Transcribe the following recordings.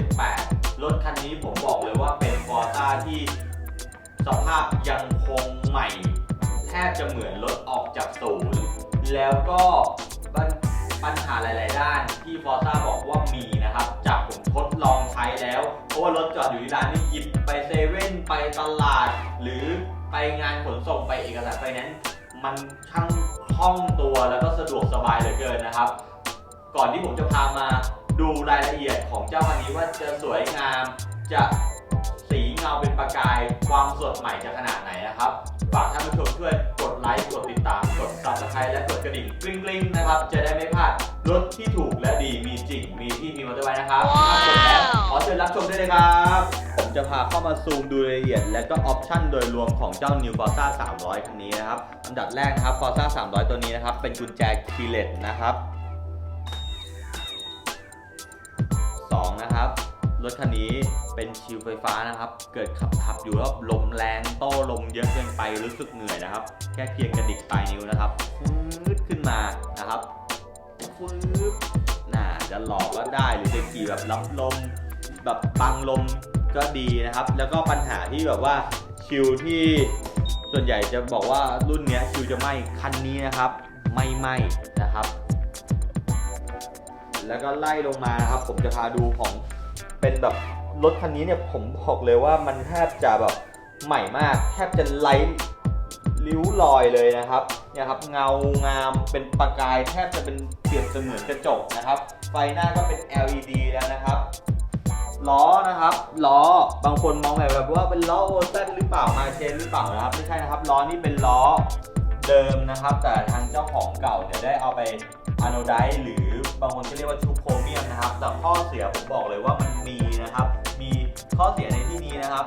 2018 รถคันนี้ผมบอกเลยว่าเป็น Forza ที่สภาพยังคงใหม่ แทบจะเหมือนรถออกจากศูนย์แล้วก็ปัญปญหาหลาย ๆ ด้านที่ Forza บอกว่ามีนะครับ จากผมทดลองใช้แล้ว เพราะว่ารถจอดอยู่ที่ร้านนี่หยิบไปเซเว่นไปตลาด หรือไปงานขนส่งไปเอกสารไฟแนนซ์มันช่างคล่องตัวแล้วก็สะดวกสบายเหลือเกินนะครับ ก่อนที่ผมจะพามา ดูรายละเอียดของเจ้าคันนี้ว่าจะสวยงาม จะสีเงาเป็นประกาย ความสดใหม่จะขนาดไหนนะครับ ฝากท่านผู้ชมช่วยกดไลค์ กดติดตาม กด subscribe และกดกระดิ่งกริ๊งๆนะครับ จะได้ไม่พลาดรถที่ถูกและดีมีจริง มีที่มีมอเตอร์ไซค์นะครับถ้ากดแล้วขอเชิญรับชมได้เลยครับ ผมจะพาเข้ามาซูมดูรายละเอียด และก็ออปชั่นโดยรวมของเจ้า New Forza 300 คันนี้นะครับ อันดับแรกนะครับ Forza 300 ตัวนี้นะครับ เป็นกุญแจคีย์เลสนะครับ 2 นะครับ รถคันนี้เป็นชิลไฟฟ้านะครับ เกิดขับขับอยู่แล้วลมแรงโต้ลมเยอะเกินไปรู้สึกเหนื่อยนะครับ แค่เพียงกระดิกปลายนิ้วนะครับฟืดขึ้นมานะครับฟืดน่าจะหลอกก็ได้หรือจะขี่แบบรับลม แบบบังลมก็ดีนะครับ แล้วก็ปัญหาที่แบบว่าชิลที่ส่วนใหญ่จะบอกว่ารุ่นนี้ชิลจะไหมคันนี้นะครับ ไม่ไหมนะครับ แล้วก็ไล่ลงมานะครับ ผมจะพาดูของเป็นแบบรถคันนี้เนี่ยผมบอกเลยว่ามันแทบจะแบบใหม่มากแทบจะไร้ริ้วรอยเลยนะครับเนี่ยครับเงางามเป็นประกายแทบจะเป็นเปรียบเสมือนกระจกนะครับ ไฟหน้าก็เป็น LED แล้วนะครับล้อนะครับล้อบางคนมองแบบว่าเป็นล้อโอเซนหรือเปล่ามาเชนหรือเปล่านะครับ ไม่ใช่นะครับล้อนี่เป็นล้อ เดิมนะครับ แต่ทางเจ้าของเก่าเนี่ยได้เอาไปอะโนไดหรือบางคนก็เรียกว่าชุบโครเมียมนะครับ แต่ข้อเสียผมบอกเลยว่ามันมีนะครับ มีข้อเสียในที่นี้นะครับ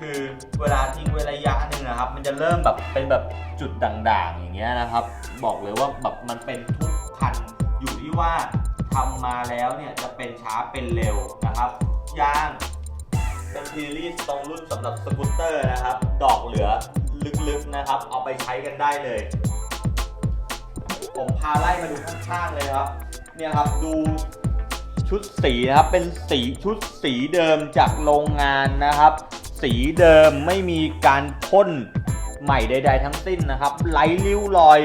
คือเวลาทิ้งไว้ระยะหนึ่งนะครับ มันจะเริ่มแบบเป็นแบบจุดด่างๆ อย่างเงี้ยนะครับ บอกเลยว่าแบบมันเป็นทุกคันอยู่ที่ว่าทำมาแล้วเนี่ยจะเป็นช้าเป็นเร็วนะครับยางเป็นซีรีส์ตรงรุ่นสำหรับสกูตเตอร์นะครับ ดอกเหลือ ลึกๆนะครับ เอาไปใช้กันได้เลย ผมพาไล่มาดูข้างๆเลยครับ เนี่ยครับดูชุดสีนะครับ เป็นสีชุดสีเดิมจากโรงงานนะครับ สีเดิมไม่มีการพ่นใหม่ใด ๆ ทั้งสิ้นนะครับไร้ริ้วรอย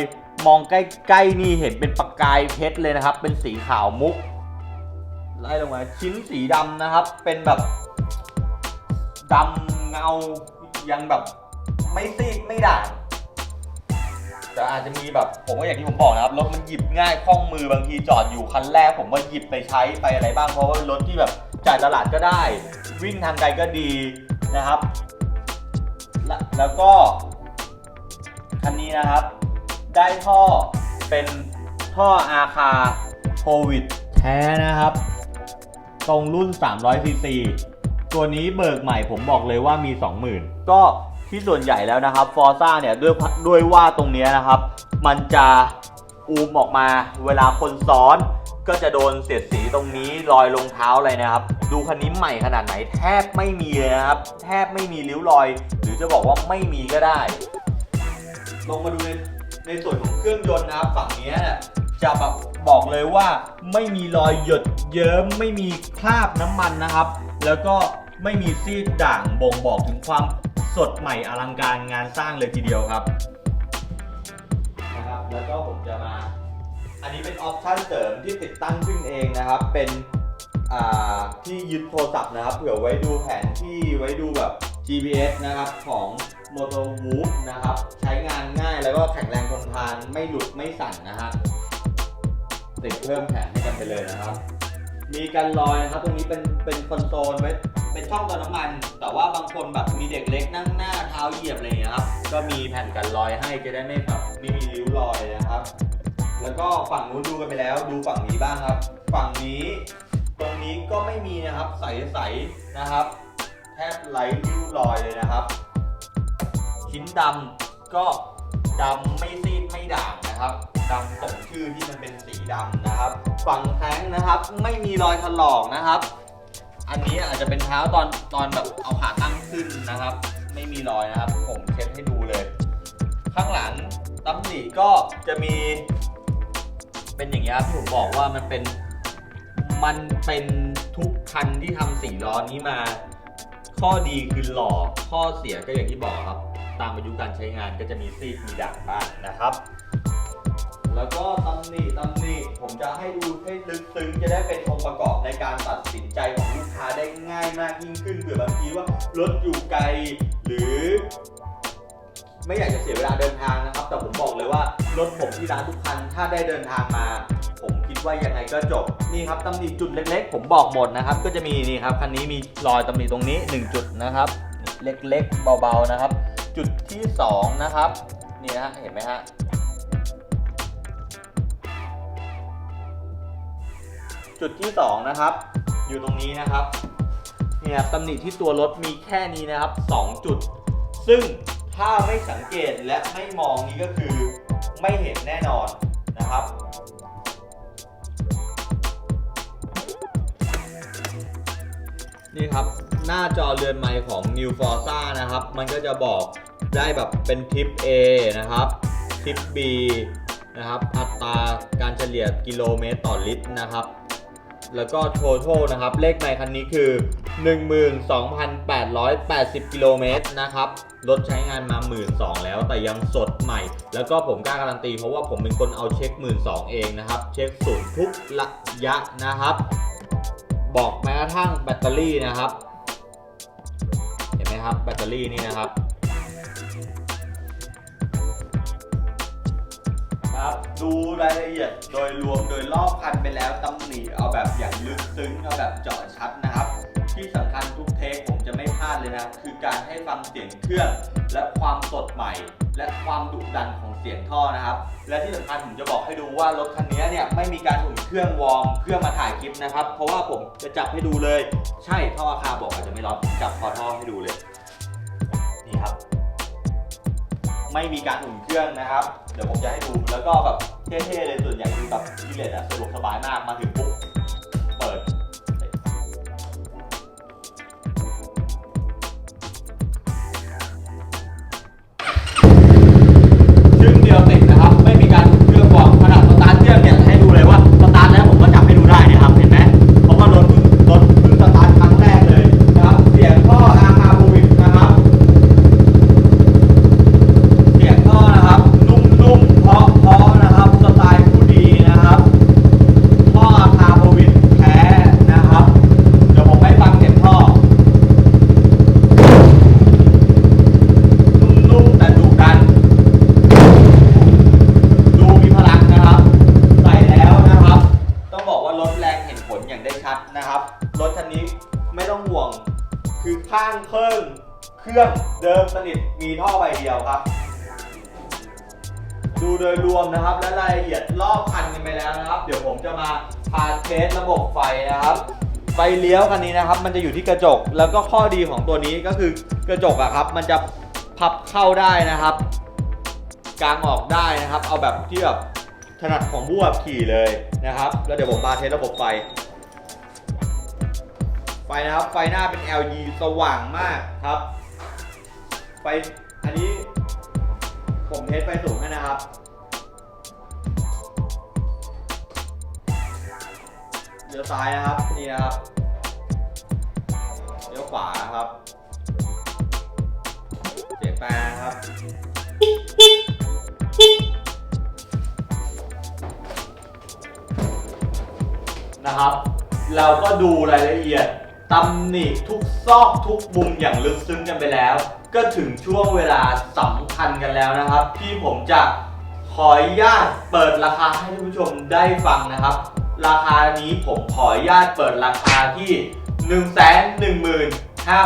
มองใกล้ๆนี่เห็นเป็นประกายเพชรเลยนะครับ เป็นสีขาวมุกไล่ลงมาชิ้นสีดำนะครับ เป็นแบบดำเงายังแบบ ไม่ซีดไม่ด่างแต่อาจจะมีแบบผมก็อย่างที่ผมบอกนะครับรถมันหยิบง่ายคล่องมือบางทีจอดอยู่คันแรก ผมว่าหยิบไปใช้ไปอะไรบ้างเพราะว่ารถที่แบบจ่ายตลาดก็ได้ วิ่งทางไกลก็ดีนะครับ แล,แล้วก็คันนี้นะครับ ได้ท่อเป็นท่ออาคาโควิดแท้นะครับ ตรงรุ่น 300cc ตัวนี้เบิกใหม่ผมบอกเลยว่ามี 20,000 ก็ ที่ส่วนใหญ่แล้วนะครับฟอร์ซ่าเนี่ยด้วยด้วยว่าตรงนี้นะครับ มันจะอูมออกมาเวลาคนซ้อนก็จะโดนเสียดสีตรงนี้รอยรองเท้าอะไรนะครับ ดูคันนี้ใหม่ขนาดไหนแทบไม่มีเลยนะครับ แทบไม่มีริ้วรอย หรือจะบอกว่าไม่มีก็ได้ ลงมาดูในในส่วนของเครื่องยนต์นะครับฝั่งนี้เนี่ยจะแบบบอกเลยว่าไม่มีรอยหยดเยิ้มไม่มีคราบน้ำมันนะครับ แล้วก็ไม่มีซีดด่างบ่งบอกถึงความ สดใหม่อลังการงานสร้างเลยทีเดียวครับนะครับ แล้วก็ผมจะมา อันนี้เป็นออปชั่นเสริมที่ติดตั้งขึ้นเองนะครับ เป็นอ่าที่ยึดโทรศัพท์นะครับ เผื่อไว้ดูแผนที่ไว้ดูแบบ GPS นะครับของ m o t o w o o f นะครับ ใช้งานง่ายแล้วก็แข็งแรงทนทานไม่หลุดไม่สั่นนะฮะติดเพิ่มแผนให้กันไปเลยนะครับ มีกันลอยนะครับ ตรงนี้เป็นเป็นคอนโซลไว้ เป็นช่องเติมน้ำมัน แต่ว่าบางคนแบบมีเด็กเล็กนั่งหน้าเท้าเหยียบอะไรอย่างเงี้ยครับ ก็มีแผ่นกันลอยให้จะได้ไม่แบบไม่มีริ้วรอยนะครับ แล้วก็ฝั่งนู้นดูกันไปแล้ว ดูฝั่งนี้บ้างครับ ฝั่งนี้ ตรงนี้ก็ไม่มีนะครับใสๆนะครับ แทบไร้ริ้วรอยเลยนะครับ ชิ้นดำก็ดำไม่ซีดไม่ด่างนะครับดำสมชื่อที่มันเป็นสีดำนะครับ ฝั่งแท้งนะครับ ไม่มีรอยถลอกนะครับ อันนี้อาจจะเป็นเท้าตอนตอนแบบเอาขาตั้งขึ้นนะครับ ไม่มีรอยนะครับ ผมเช็ดให้ดูเลย ข้างหลังตำหนิก็จะมี เป็นอย่างเงี้ยครับที่ผมบอกว่ามันเป็นมันเป็นทุกคันที่ทำสีล้อนี้มา ข้อดีคือหล่อข้อเสียก็อย่างที่บอกครับ ตามอายุการใช้งานก็จะมีซีดมีด่างบ้างนะครับ แล้วก็ตำหนิตำหนิผมจะให้ดูให้ลึกซึ้งจะได้เป็นองค์ประกอบในการตัดสินใจของลูกค้าได้ง่ายมากยิ่งขึ้นเผื่อบางทีว่ารถอยู่ไกลหรือ ไม่อยากจะเสียเวลาเดินทางนะครับ แต่ผมบอกเลยว่ารถผมที่ร้านทุกคันถ้าได้เดินทางมา ผมคิดว่ายังไงก็จบนี่ครับตำหนิจุดเล็ก ๆ ผมบอกหมดนะครับ ก็จะมีนี่ครับคันนี้มีรอยตำหนิตรงนี้ 1 จุดนะครับ เล็กๆเบาๆนะครับ จุดที่ 2 นะครับนี่นะฮะเห็นไหมฮะ จุดที่ 2 นะครับ อยู่ตรงนี้นะครับเนี่ยตำหนิที่ตัวรถมีแค่นี้นะครับ 2 จุด ซึ่งถ้าไม่สังเกตและไม่มองนี่ก็คือไม่เห็นแน่นอนนะครับ นี่ครับหน้าจอเรือนไมค์ของ New Forza นะครับ มันก็จะบอกได้แบบเป็นทิป A นะครับทิป B นะครับ อัตราการเฉลี่ยกิโลเมตรต่อลิตรนะครับ แล้วก็ total นะครับ เลขไมค์คันนี้คือ 12,880 กิโลเมตรนะครับ รถใช้งานมา 12,000แล้วแต่ยังสดใหม่ แล้วก็ผมกล้าการันตี เพราะว่าผมเป็นคนเอาเช็ค 12,000เองนะครับ เช็คศูนย์ทุกระยะนะครับ บอกแม้กระทั่งแบตเตอรี่นะครับ เห็นไหมครับ แบตเตอรี่นี่นะครับ ครับ ดูรายละเอียดโดยรวมโดยรอบคันไปแล้วตำหนิเอาแบบอย่างลึกซึ้งเอาแบบเจาะชัดนะครับ ที่สำคัญทุกเทคผมจะไม่พลาดเลยนะคือการให้ฟังเสียงเครื่อง และความสดใหม่ และความดุดันของเสียงท่อนะครับ และที่สำคัญผมจะบอกให้ดูว่ารถคันนี้เนี่ยไม่มีการอุ่นเครื่องวอร์มเพื่อมาถ่ายคลิปนะครับ เพราะว่าผมจะจับให้ดูเลย ใช่ท่ออาคาบอกอาจจะไม่ร้อนผมจับคอท่อให้ดูเลย นี่ครับ ไม่มีการอุ่นเครื่องนะครับ เดี๋ยวผมจะให้ดู แล้วก็แบบเท่ๆเลยส่วนใหญ่คือแบบที่เลนอะสะดวกสบายมากมาถึงปุ๊บเปิด นะครับ รถคันนี้ไม่ต้องห่วง คือข้างเครื่องเครื่องเดิมสนิทมีท่อใบเดียวครับ ดูโดยรวมนะครับและรายละเอียดรอบคันกันไปแล้วนะครับ เดี๋ยวผมจะมาพาเทสระบบไฟนะครับไฟเลี้ยวคันนี้นะครับ มันจะอยู่ที่กระจกแล้วก็ข้อดีของตัวนี้ก็คือกระจกอะครับ มันจะพับเข้าได้นะครับกางออกได้นะครับ เอาแบบที่แบบถนัดของผู้ขับขี่เลยนะครับ แล้วเดี๋ยวผมมาเทสระบบไฟ ไฟนะครับ ไฟหน้าเป็น LED สว่างมากครับ ไฟ อันนี้ผมเทสไฟสูงให้นะครับเลี้ยวซ้ายนะครับ นี่นะครับเลี้ยวขวาครับเสียแปรนะครับนะครับ เราก็ดูรายละเอียด ตำหนิทุกซอกทุกมุมอย่างลึกซึ้งกันไปแล้ว ก็ถึงช่วงเวลาสำคัญกันแล้วนะครับ ที่ผมจะขออนุญาตเปิดราคาให้ท่านผู้ชมได้ฟังนะครับ ราคานี้ผมขออนุญาตเปิดราคาที่ 1 1 5 0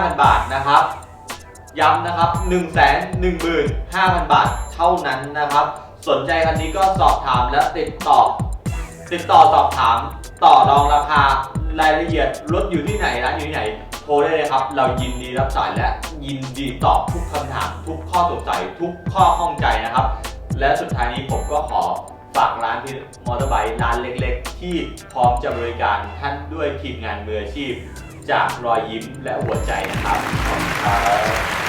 0 0 บาทนะครับ ย้ำนะครับ 1 1 5 0 0 0 บาทเท่านั้นนะครับ สนใจคันนี้ก็สอบถามและติดต่อ ติดต่อสอบถามต่อรองราคา รายละเอียดรถอยู่ที่ไหนร้านอยู่ที่ไหน โทรได้เลยครับ เรายินดีรับสายและยินดีตอบทุกคำถาม ทุกข้อสงสัยทุกข้อข้องใจนะครับ และสุดท้ายนี้ผมก็ขอฝากร้านที่มอเตอร์ไบค์ร้านเล็กๆ ที่พร้อมจะบริการท่านด้วยทีมงานมืออาชีพ จากรอยยิ้มและหัวใจนะครับขอบคุณครับ